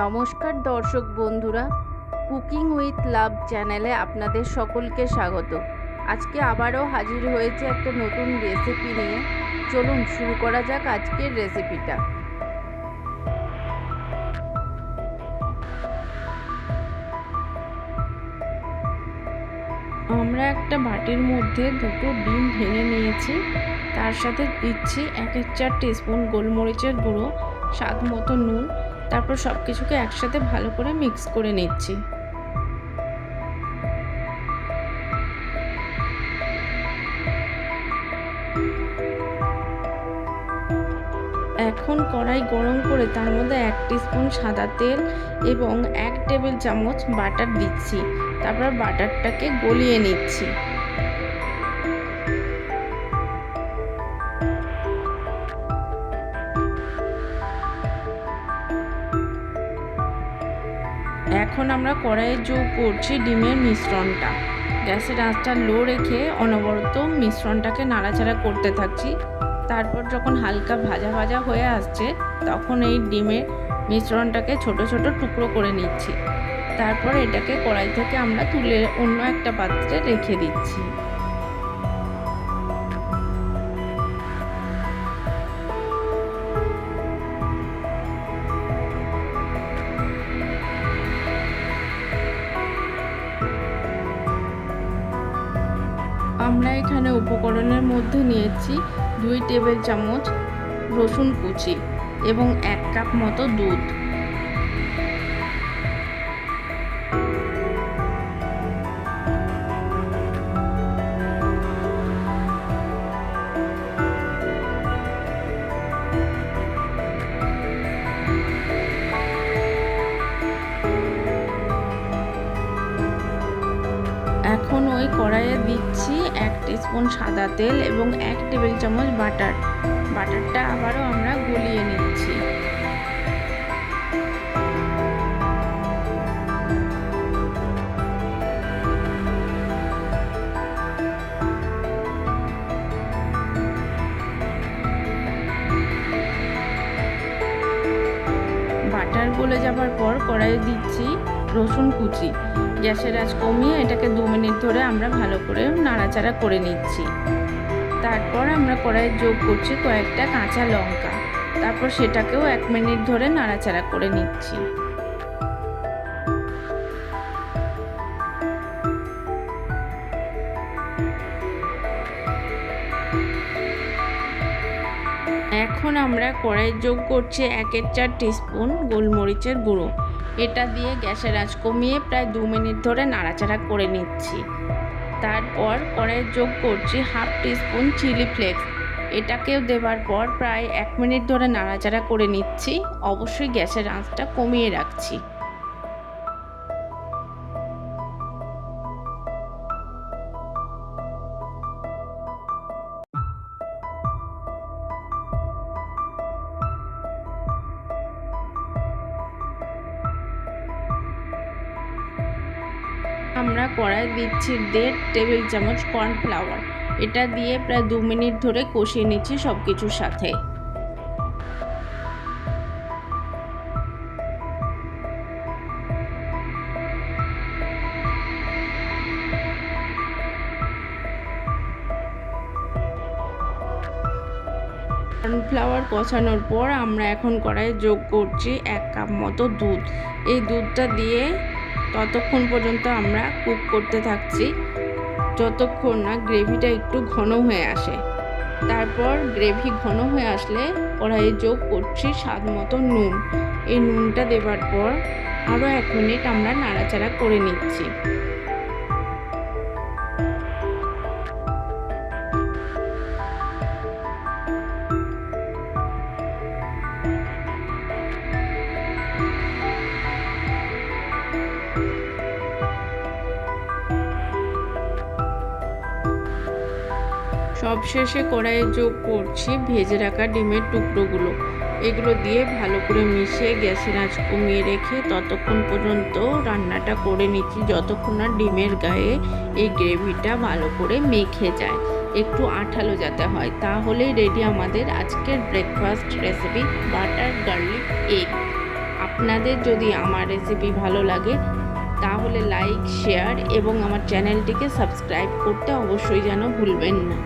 নমস্কার দর্শক বন্ধুরা, কুকিং উইথ লাভ চ্যানেলে আপনাদের সকলকে স্বাগত। আজকে আবারও হাজির হয়েছে একটা নতুন রেসিপি নিয়ে। চলুন শুরু করা যাক আজকের রেসিপিটা। আমরা একটা বাটির মধ্যে দুটো ডিম ভেঙে নিয়েছি। তার সাথে দিচ্ছি এক এক চার টিস্পুন গোলমরিচের গুঁড়ো, স্বাদ মতো নুন তারপর সব কিছুকে একসাথে ভালো করে মিক্স করে নিচ্ছি। এখন কড়াই গরম করে তার মধ্যে এক স্পুন সাদা তেল এবং এক টেবিল চামচ বাটার দিচ্ছি। তারপর বাটারটাকে গলিয়ে নিচ্ছি। এখন আমরা কড়াইয়ে যোগ করছি ডিমের মিশ্রণটা। গ্যাসের আঁচটা লো রেখে অনবরত মিশ্রণটাকে নাড়াচাড়া করতে থাকছি। তারপর যখন হালকা ভাজা ভাজা হয়ে আসছে, তখন এই ডিমের মিশ্রণটাকে ছোট ছোট টুকরো করে নিচ্ছি। তারপর এটাকে কড়াই থেকে আমরা তুলে অন্য একটা পাত্রে রেখে দিচ্ছি। আমরা এখানে উপকরণের মধ্যে নিয়েছি দুই টেবিল চামচ রসুন কুচি এবং এক কাপ মতো দুধ। এখন ওই কড়াইয়ে দিচ্ছি এক স্পুন সাদা তেল এবং এক টেবিল চামচ বাটার বাটারটা আবারও আমরা গলিয়ে নিচ্ছি। বাটার গলে যাবার পর কড়াইয়ে দিচ্ছি রসুন কুচি। গ্যাসের আঁচ কমিয়ে এটাকে দু মিনিট ধরে আমরা ভালো করে নাড়াচাড়া করে নিচ্ছি। তারপর আমরা কড়াইয়ে যোগ করছি কয়েকটা কাঁচা লঙ্কা। তারপর সেটাকেও এক মিনিট ধরে নাড়াচাড়া করে নিচ্ছি। এখন আমরা কড়াই যোগ করছি একের চার টিস্পুন গোলমরিচের গুঁড়ো। এটা দিয়ে গ্যাসের আঁচ কমিয়ে প্রায় দু মিনিট ধরে নাড়াচাড়া করে নিচ্ছি। তারপর কড়াইয়ে যোগ করছি হাফ টিস্পুন চিলি ফ্লেক্স। এটাকেও দেবার পর প্রায় এক মিনিট ধরে নাড়াচাড়া করে নিচ্ছি। অবশ্যই গ্যাসের আঁচটা কমিয়ে রাখছি। আমরা কড়াই দিচ্ছি দেড় টেবিল চামচ কর্নফ্লাওয়ার। এটা দিয়ে প্রায় দু মিনিট ধরে কষিয়ে নিচ্ছি সব কিছুর সাথে। কর্নফ্লাওয়ার কষানোর পর আমরা এখন কড়াইয়ে যোগ করছি এক কাপ মতো দুধ। এই দুধটা দিয়ে ততক্ষণ পর্যন্ত আমরা কুক করতে থাকছি। যতক্ষণ না গ্রেভিটা একটু ঘন হয়ে আসে। তারপর গ্রেভি ঘন হয়ে আসলে কড়াইয়ে যোগ করছি স্বাদ মতো নুন। এই নুনটা দেবার পর আরও এক মিনিট আমরা নাড়াচাড়া করে নিচ্ছি। সবশেষে কড়াইয়ে যোগ করছি ভেজে রাখা ডিমের টুকরোগুলো। এগুলো দিয়ে ভালো করে মিশিয়ে গ্যাসের আঁচ কমিয়ে রেখে ততক্ষণ পর্যন্ত রান্নাটা করে নিচ্ছি যতক্ষণ না ডিমের গায়ে এই গ্রেভিটা ভালো করে মেখে যায়। একটু আঠালো যাতে হয়। তাহলেই রেডি আমাদের আজকের breakfast recipe butter garlic egg আপনাদের যদি আমার রেসিপি ভালো লাগে, তাহলে লাইক শেয়ার এবং আমার চ্যানেলটিকে সাবস্ক্রাইব করতে অবশ্যই যেন ভুলবেন না।